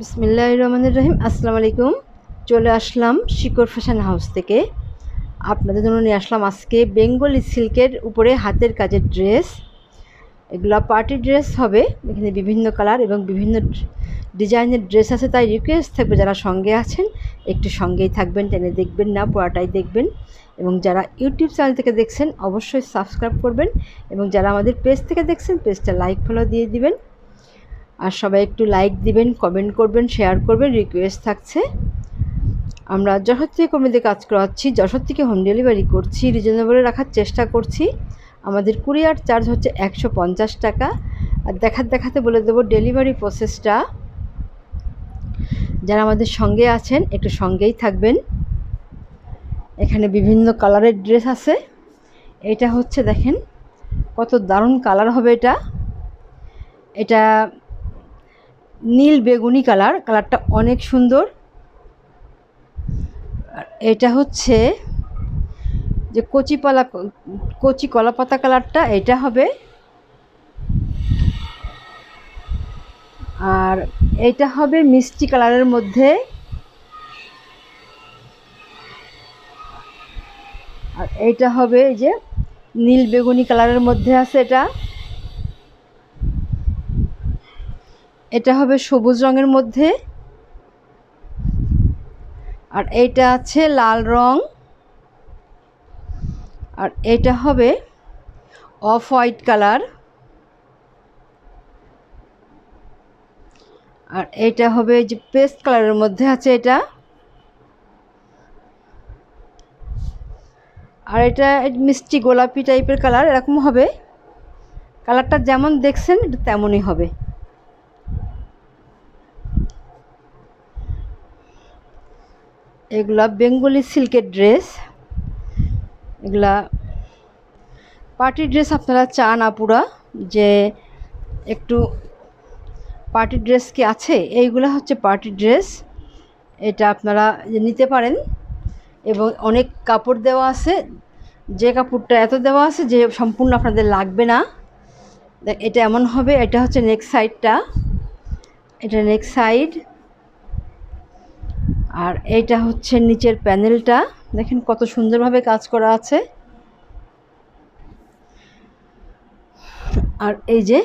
বিসমিল্লাহ রহমানুর রহিম। আসসালামু আলাইকুম। চলে আসলাম শিকড় ফ্যাশন হাউস থেকে। আপনাদের জন্য নিয়ে আসলাম আজকে বেঙ্গলি সিল্কের উপরে হাতের কাজের ড্রেস। এগুলো পার্টি ড্রেস হবে। এখানে বিভিন্ন কালার এবং বিভিন্ন ডিজাইনের ড্রেস আছে। তাই রিকোয়েস্ট থাকবে যারা সঙ্গে আছেন, একটু সঙ্গেই থাকবেন, টেনে দেখবেন না, পুরাটাই দেখবেন। এবং যারা ইউটিউব চ্যানেল থেকে দেখছেন, অবশ্যই সাবস্ক্রাইব করবেন। এবং যারা আমাদের পেজ থেকে দেখছেন পেজটা লাইক ফলো দিয়ে দিবেন। আর সবাই একটু লাইক দিবেন কমেন্ট করবেন শেয়ার করবেন রিকোয়েস্ট থাকছে। আমরা যশোর থেকে কমিতে কাজ করাচ্ছি, যশোর থেকে হোম ডেলিভারি করছি রিজনেবলে রাখার চেষ্টা করছি। আমাদের কুরিয়ার চার্জ হচ্ছে একশো পঞ্চাশ টাকা। আর দেখার দেখাতে বলে দেবো ডেলিভারি প্রসেসটা যারা আমাদের সঙ্গে আছেন, একটু সঙ্গেই থাকবেন। এখানে বিভিন্ন কালারের ড্রেস আছে। এটা হচ্ছে দেখেন, কত দারুণ কালার হবে এটা। এটা নীল বেগুনি কালার, কালারটা অনেক সুন্দর। এটা হচ্ছে যে কচি পালা কচি কলাপাতা কালারটা, এটা হবে। আর এটা হবে মিষ্টি কালারের মধ্যে। আর এইটা হবে যে নীল বেগুনি কালারের মধ্যে আছে এটা। এটা হবে সবুজ রঙের মধ্যে। আর এইটা আছে লাল রং। আর এটা হবে অফ হোয়াইট কালার। আর এইটা হবে যে পেস্ট কালারের মধ্যে আছে এটা। আর এটা মিষ্টি গোলাপি টাইপের কালার, এরকম হবে। কালারটা যেমন দেখছেন, এটা তেমনই হবে। এগুলা বেঙ্গলি সিল্কের ড্রেস। এগুলা পার্টি ড্রেস আপনারা চান আপুরা, যে একটু পার্টি ড্রেস কি আছে? এইগুলো হচ্ছে পার্টি ড্রেস। এটা আপনারা নিতে পারেন। এবং অনেক কাপড় দেওয়া আছে। যে কাপড়টা এত দেওয়া আছে যে সম্পূর্ণ আপনাদের লাগবে না। এটা এমন হবে, এটা হচ্ছে নেক সাইডটা এটা নেক্সট সাইড আর এইটা হচ্ছে নিচের প্যানেলটা। দেখেন কত সুন্দরভাবে কাজ করা আছে। আর এই যে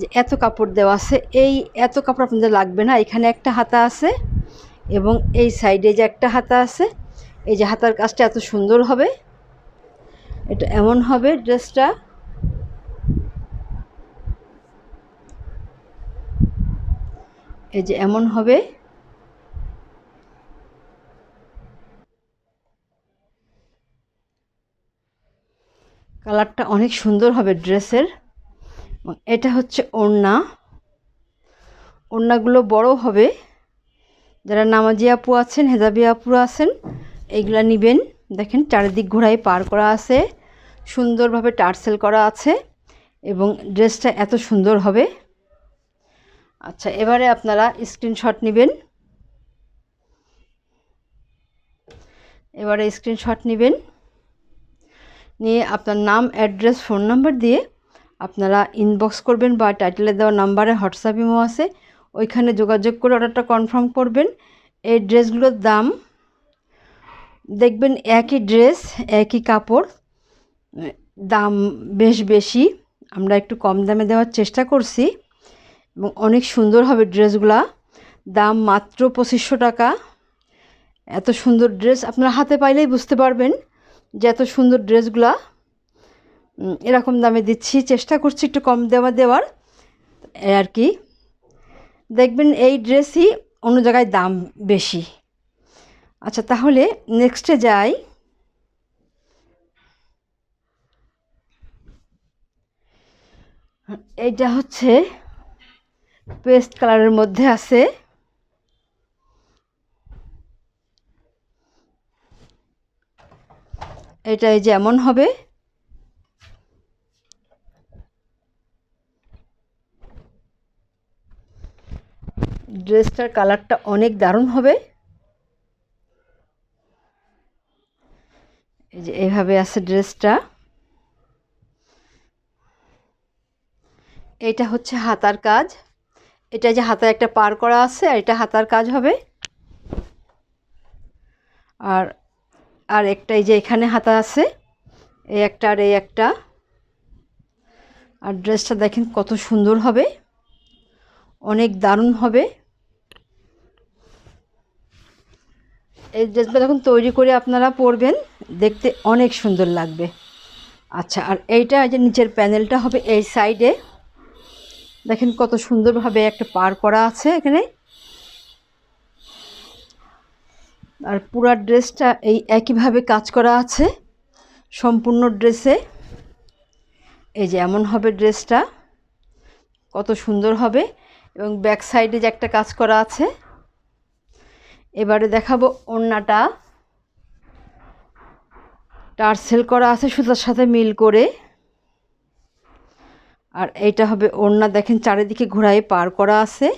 যে এত কাপড় দেওয়া আছে, এই এত কাপড় আপনাদের লাগবে না, এখানে একটা হাতা আছে এবং এই সাইডে যে একটা হাতা আছে, এই যে হাতার কাজটা এত সুন্দর হবে। এটা এমন হবে ড্রেসটা। এই যে এমন হবে। কালারটা অনেক সুন্দর হবে ড্রেসের। এটা হচ্ছে ওড়না। ওড়নাগুলো বড় হবে। যারা নামাজি আপু আছেন, হেজাবি আপু আছেন, এইগুলা নেবেন। দেখেন চারিদিক ঘোড়ায় পার করা আছে। সুন্দরভাবে টার্সেল করা আছে। এবং ড্রেসটা এত সুন্দর হবে। আচ্ছা এবারে আপনারা স্ক্রিনশট নেবেন। এবারে স্ক্রিনশট নেবেন। নিয়ে আপনার নাম অ্যাড্রেস ফোন নাম্বার দিয়ে আপনারা ইনবক্স করবেন বা টাইটেলে দেওয়া নাম্বারে হোয়াটসঅ্যাপ ইমো আছে। ওইখানে যোগাযোগ করে অর্ডারটা কনফার্ম করবেন। এই ড্রেসগুলোর দাম দেখবেন একই ড্রেস একই কাপড়, দাম বেশ বেশি। আমরা একটু কম দামে দেওয়ার চেষ্টা করছি এবং অনেক সুন্দর হবে ড্রেসগুলা দাম মাত্র পঁচিশশো টাকা। এত সুন্দর ড্রেস আপনারা হাতে পাইলেই বুঝতে পারবেন। যে এত সুন্দর ড্রেসগুলা এরকম দামে দিচ্ছি, চেষ্টা করছি একটু কম দেওয়া দেওয়ার, আর কি। দেখবেন এই ড্রেসই অন্য জায়গায় দাম বেশি। আচ্ছা তাহলে নেক্সটে যাই। এইটা হচ্ছে পেস্ট কালারের মধ্যে আছে। এটা এই যেমন হবে। ড্রেসটার কালারটা অনেক দারুণ হবে। এই যে এভাবে আছে ড্রেসটা। এটা হচ্ছে হাতার কাজ। এটা যে হাতায় একটা পার করা আছে, আর এটা হাতার কাজ হবে। আর আর একটা এই যে এখানে হাতা আছে, এই একটা আর এই একটা। আর ড্রেসটা দেখেন কত সুন্দর হবে, অনেক দারুণ হবে। এই ড্রেসটা যখন তৈরি করে আপনারা পরবেন, দেখতে অনেক সুন্দর লাগবে। আচ্ছা আর এইটা যে নিচের প্যানেলটা হবে এই সাইডে। দেখেন কত সুন্দরভাবে একটা পার করা আছে এখানে। আর পুরা ড্রেসটা এই একইভাবে কাজ করা আছে। সম্পূর্ণ ড্রেসে। এই যে এমন হবে ড্রেসটা। কত সুন্দর হবে। এবং ব্যাক সাইডে যে একটা কাজ করা আছে। এবারে দেখাবো ওড়নাটা। টার্সেল করা আছে সুতার সাথে মিল করে। আর এইটা হবে ওড়না। দেখেন চারিদিকে ঘোরায় পার করা আছে।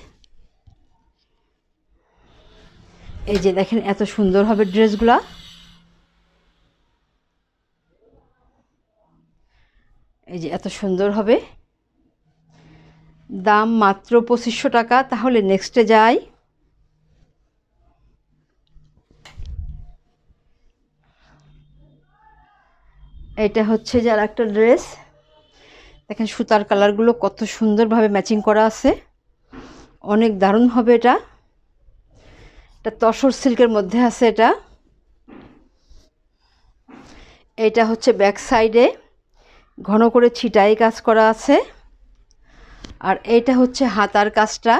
এই যে দেখেন এত সুন্দর হবে ড্রেসগুলা। এই যে এত সুন্দর হবে। দাম মাত্র পঁচিশশো টাকা, তাহলে নেক্সটে যাই। এটা হচ্ছে যার একটা ড্রেস দেখেন সুতার কালারগুলো কত সুন্দরভাবে ম্যাচিং করা আছে। অনেক দারুণ হবে এটা। এটা তসর সিল্কের মধ্যে আছে এটা। এটা হচ্ছে ব্যাক সাইডে ঘন করে ছিটাই কাজ করা আছে। আর এইটা হচ্ছে হাতার কাজটা।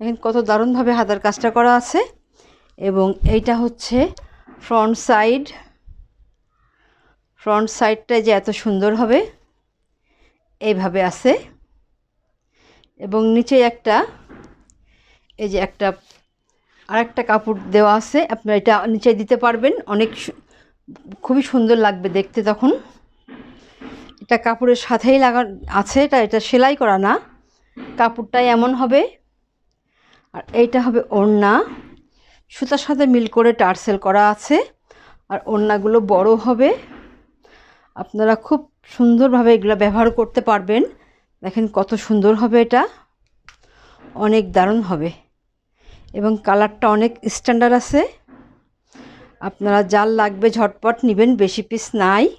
দেখেন কত দারুণভাবে হাতার কাজটা করা আছে। এবং এইটা হচ্ছে ফ্রন্ট সাইড ফ্রন্ট সাইডটা যে এত সুন্দর হবে, এইভাবে আছে। এবং নিচে একটা, এই যে একটা আরেকটা কাপড় দেওয়া আছে, আপনার এটা নিচে দিতে পারবেন। অনেক খুবই সুন্দর লাগবে দেখতে তখন। এটা কাপড়ের সাথেই লাগা, আছে, এটা এটা সেলাই করা না। কাপড়টাই এমন হবে, আর এইটা হবে ওড়না। সুতার সাথে মিল করে টার্সেল করা আছে, আর ওড়নাগুলো বড় হবে। আপনারা খুব সুন্দরভাবে এগুলো ব্যবহার করতে পারবেন। দেখেন কত সুন্দর হবে এটা। অনেক দারুণ হবে। এবং কালারটা অনেক স্ট্যান্ডার্ড আছে। আপনারা জাল লাগবে ঝটপট নেবেন, বেশি পিস নাই।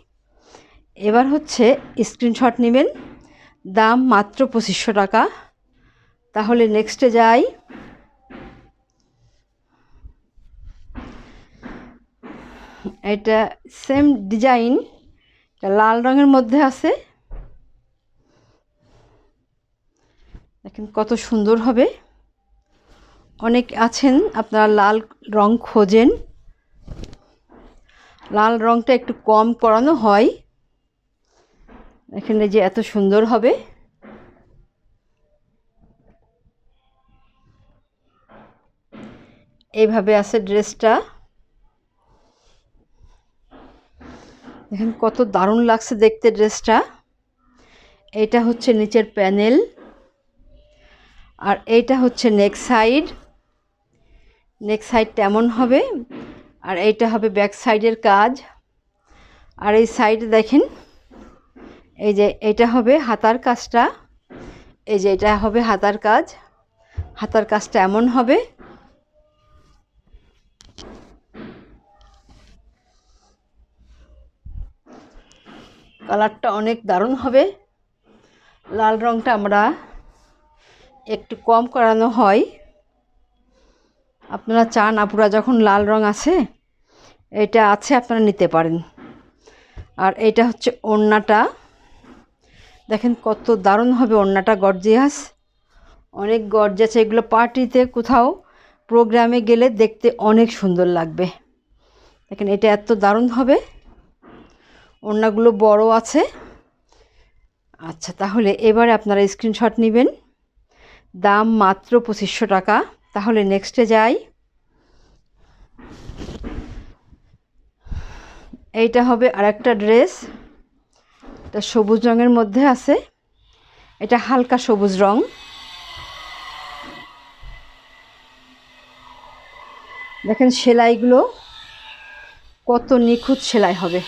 এবার হচ্ছে স্ক্রিনশট নেবেন। দাম মাত্র পঁচিশশো টাকা। তাহলে নেক্সটে যাই। এটা সেম ডিজাইন লাল রঙের মধ্যে আছে। দেখেন কত সুন্দর হবে। অনেক আছেন, আপনারা লাল রং খোঁজেন। লাল রংটা একটু কম করানো হয়। এখানে যে এত সুন্দর হবে। এইভাবে আছে ড্রেসটা। দেখেন কত দারুণ লাগছে দেখতে ড্রেসটা। এটা হচ্ছে নিচের প্যানেল। আর এইটা হচ্ছে নেক সাইড। নেক সাইড তেমন হবে, আর এইটা হবে ব্যাক সাইডের কাজ। আর এই সাইডে দেখেন, এই যে এটা হবে হাতার কাজটা, এই যে এটা হবে হাতার কাজ। হাতার কাজটা এমন হবে, কালারটা অনেক দারুণ হবে। লাল রঙটা আমরা একটু কম করানো হয়। আপনারা চান, আপুরা যখন লাল রং আছে, এটা আছে, আপনারা নিতে পারেন। আর এটা হচ্ছে ওড়নাটা। দেখেন কত দারুণ হবে ওড়নাটা, গর্জিয়াস। অনেক গর্জিয়াস, এগুলো পার্টিতে কোথাও প্রোগ্রামে গেলে দেখতে অনেক সুন্দর লাগবে। দেখেন এটা এত দারুণ হবে। ওড়নাগুলো বড় আছে। আচ্ছা তাহলে এবারে আপনারা স্ক্রিনশট নেবেন। দাম মাত্র পঁচিশশো টাকা। তাহলে নেক্সটে যাই। এইটা হবে আর একটা ড্রেস এটা সবুজ রঙের মধ্যে আছে। এটা হালকা সবুজ রং। দেখেন সেলাইগুলো কত নিখুঁত সেলাই হবে।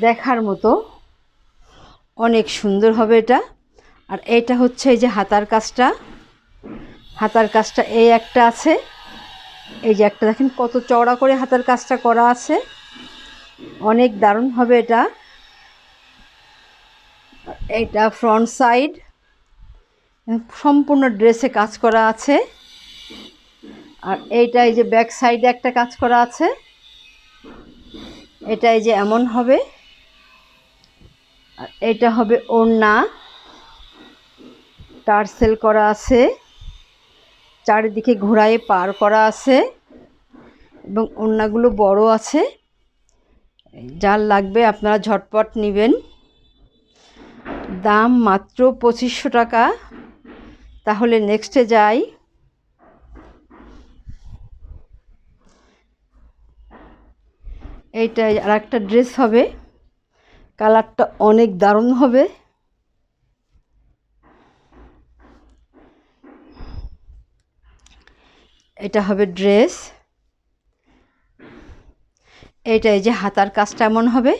দেখার মতো। অনেক সুন্দর হবে এটা। আর এইটা হচ্ছে এই যে হাতার কাজটা। হাতার কাজটা এই একটা আছে। এই যে একটা দেখেন কত চওড়া করে হাতার কাজটা করা আছে। অনেক দারুণ হবে এটা। এটা ফ্রন্ট সাইড সম্পূর্ণ ড্রেসে কাজ করা আছে। আর এইটা এই যে ব্যাক সাইডে একটা কাজ করা আছে। এটা এই যে এমন হবে। আর এটা হবে ওড়না। টার্সেল করা আছে। চারিদিকে ঘোড়ায় পার করা আছে এবং ওড়নাগুলো বড় আছে। যার লাগবে আপনারা ঝটপট নেবেন। দাম মাত্র পঁচিশশো টাকা। তাহলে নেক্সটে যাই। এইটা আর একটা ড্রেস হবে। কালারটা অনেক দারুণ হবে। এটা হবে ড্রেস। এইটা এই যে হাতার কাজটা এমন হবে।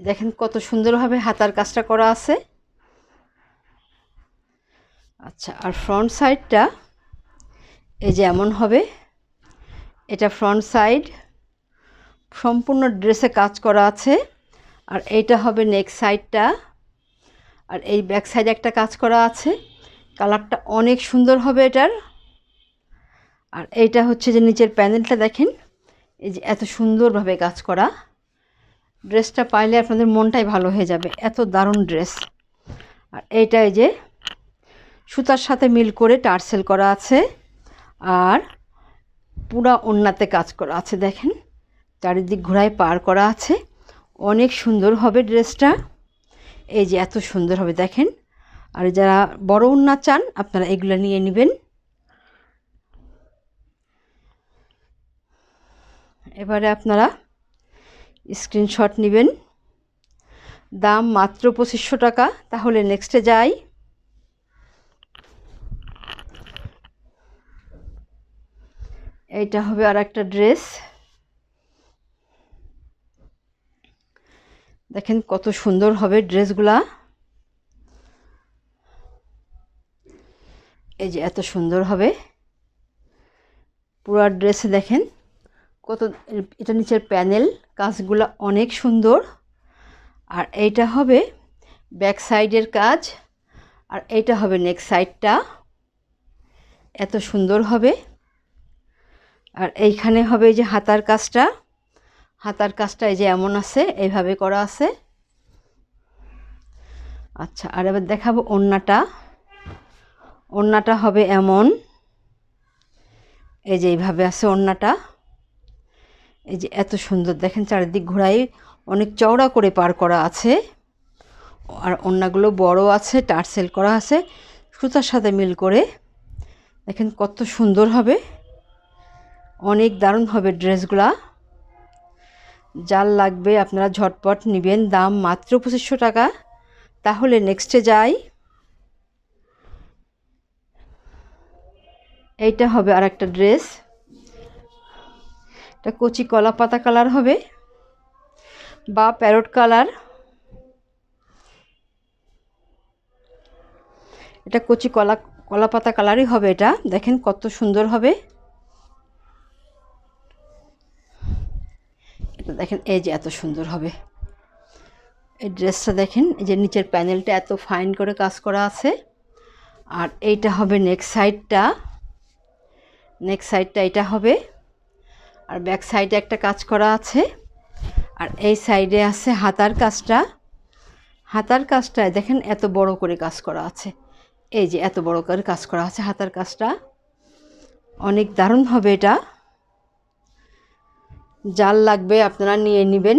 দেখেন কত সুন্দরভাবে হাতার কাজটা করা আছে। আচ্ছা আর ফ্রন্ট সাইডটা এই যে এমন হবে। এটা ফ্রন্ট সাইড। সম্পূর্ণ ড্রেসে কাজ করা আছে। আর এইটা হবে নেক সাইডটা। আর এই ব্যাক সাইডে একটা কাজ করা আছে। কালারটা অনেক সুন্দর হবে এটার। আর এইটা হচ্ছে যে নিচের প্যানেলটা দেখেন। এই যে এত সুন্দরভাবে কাজ করা। ড্রেসটা পাইলে আপনাদের মনটাই ভালো হয়ে যাবে। এত দারুণ ড্রেস। আর এইটা এই যে সুতার সাথে মিল করে টার্সেল করা আছে। আর পুরা ওন্নাতে কাজ করা আছে দেখেন। চারিদিক ঘোড়ায় পার করা আছে। অনেক সুন্দর হবে ড্রেসটা। এই যে এত সুন্দর হবে দেখেন। আর যারা বড় উন্না চান, আপনারা এগুলো নিয়ে নেবেন। এবারে আপনারা স্ক্রিনশট নেবেন। দাম মাত্র পঁচিশশো টাকা। তাহলে নেক্সটে যাই। এইটা হবে আর একটা ড্রেস দেখেন কত সুন্দর হবে ড্রেসগুলা এই যে এত সুন্দর হবে। পুরা ড্রেসে দেখেন। কত, এটা নিচের প্যানেল, কাজগুলো অনেক সুন্দর। আর এইটা হবে ব্যাক সাইডের কাজ, আর এইটা হবে নেক সাইডটা। এত সুন্দর হবে। আর এইখানে হবে যে হাতার কাজটা। হাতার কাজটা এই যে এমন আছে, এইভাবে করা আছে। আচ্ছা আর এবার দেখাবো ওড়নাটা। ওড়নাটা হবে এমন। এই যে এইভাবে আছে ওড়নাটা। এই যে এত সুন্দর, দেখেন চারিদিক ঘোড়ায় অনেক চওড়া করে পার করা আছে। আর অন্যগুলো বড় আছে টার্সেল করা আছে, সুতার সাথে মিল করে। দেখেন কত সুন্দর হবে। অনেক দারুণ হবে ড্রেসগুলা। যার লাগবে আপনারা ঝটপট নেবেন, দাম মাত্র পঁচিশশো টাকা। তাহলে নেক্সটে যাই। এইটা হবে আর একটা ড্রেস। এটা কচি কলা পাতা কালার হবে বা প্যারট কালার। এটা কচি কলা কলা পাতা কালারই হবে এটা। দেখেন কত সুন্দর হবে। এটা দেখেন, এই যে এত সুন্দর হবে। এই ড্রেসটা দেখেন, এই যে নিচের প্যানেলটা এত ফাইন করে কাজ করা আছে। আর এইটা হবে নেক সাইডটা। নেক সাইডটা এটা হবে। আর ব্যাক সাইডে একটা কাজ করা আছে। আর এই সাইডে আছে হাতার কাজটা। হাতার কাজটায় দেখেন এত বড় করে কাজ করা আছে। এই যে এত বড় করে কাজ করা আছে হাতার কাজটা। অনেক দারুণ হবে এটা। জাল লাগবে আপনারা নিয়ে নেবেন।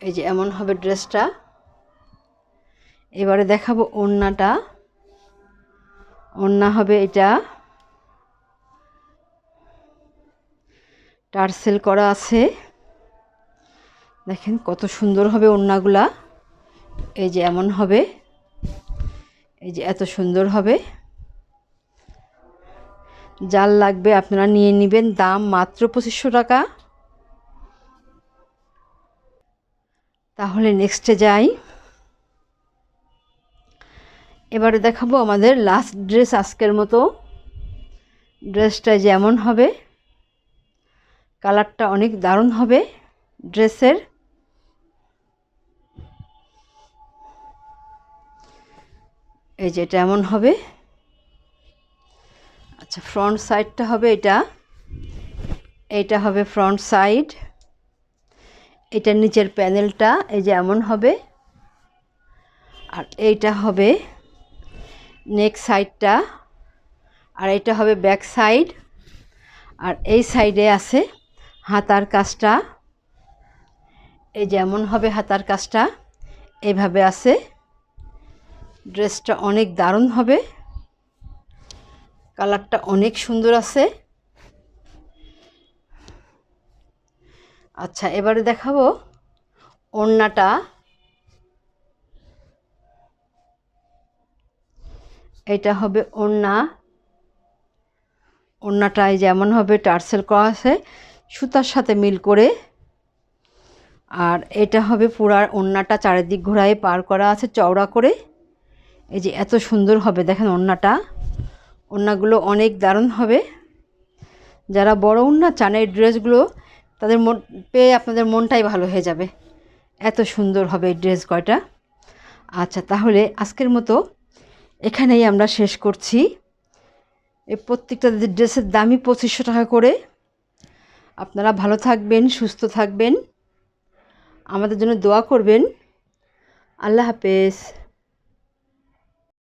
এই যে এমন হবে ড্রেসটা এবারে দেখাবো ওড়নাটা। ওড়না হবে এটা। টার্সেল করা আছে। দেখেন কত সুন্দর হবে ওড়নাগুলা এই যে এমন হবে। এই যে এত সুন্দর হবে। জাল লাগবে, আপনারা নিয়ে নেবেন। দাম মাত্র পঁচিশশো টাকা। তাহলে নেক্সটে যাই। এবারে দেখাবো আমাদের লাস্ট ড্রেস আজকের মতো। ড্রেসটা যেমন হবে কালারটা অনেক দারুণ হবে ড্রেসের এই যে এটা এমন হবে। আচ্ছা ফ্রন্ট সাইডটা হবে এটা। এইটা হবে ফ্রন্ট সাইড এটা নিচের প্যানেলটা এই যে এমন হবে। আর এইটা হবে নেক সাইডটা, আর এটা হবে ব্যাক সাইড, আর এই সাইডে আছে হাতার কাজটা। এই যেমন হবে হাতার কাজটা এইভাবে আছে। ড্রেসটা অনেক দারুণ হবে। কালারটা অনেক সুন্দর আছে। আচ্ছা এবারে দেখাবো ওড়নাটা। এটা হবে ওড়না। ওড়নাটায় যেমন হবে টার্সেল করা আছে, সুতার সাথে মিল করে। আর এটা হবে পুরার ওড়নাটা চারিদিক ঘোরায় পার করা আছে চওড়া করে। এই যে এত সুন্দর হবে দেখেন ওড়নাটা। ওড়নাগুলো অনেক দারুণ হবে। যারা বড় ওড়না চান এই ড্রেসগুলো, তাদের মন, পেয়ে আপনাদের মনটাই ভালো হয়ে যাবে। এত সুন্দর হবে এই ড্রেস কয়টা। আচ্ছা তাহলে আজকের মতো এখানেই আমরা শেষ করছি। এ প্রত্যেকটা ড্রেসের দামই পঁচিশশো টাকা করে। আপনারা ভালো থাকবেন, সুস্থ থাকবেন। আমাদের জন্য দোয়া করবেন। আল্লাহ হাফেজ।